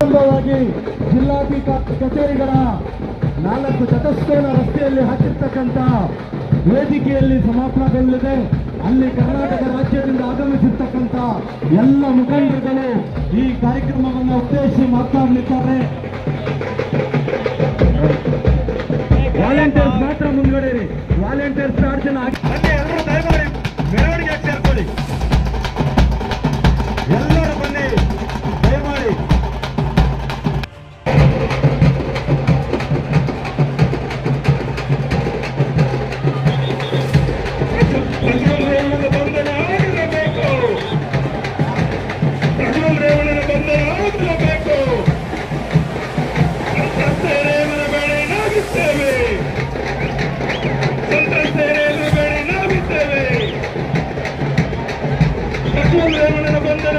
ಜಿಲ್ಲಾಧಿಕಾರಿ ಕಚೇರಿಗಳ ನಾಲ್ಕು ಚತಸ್ಕೋನ ರಸ್ತೆಯಲ್ಲಿ ಹಾಕಿರ್ತಕ್ಕಂಥ ವೇದಿಕೆಯಲ್ಲಿ ಸಮಾಪನಗೊಳ್ಳಲಿದೆ. ಅಲ್ಲಿ ಕರ್ನಾಟಕ ರಾಜ್ಯದಿಂದ ಆಗಮಿಸಿರ್ತಕ್ಕಂಥ ಎಲ್ಲ ಮುಖಂಡರುಗಳು ಈ ಕಾರ್ಯಕ್ರಮವನ್ನು ಉದ್ದೇಶಿಸಿ ಮಾತನಾಡಲಿದ್ದಾರೆ. ವಾಲಂಟಿಯರ್ಸ್ ಮಾತ್ರ ಮುಂದುವರೆಯಿರಿ ವಾಲಂಟಿಯರ್ಸ್ ಬಂದನ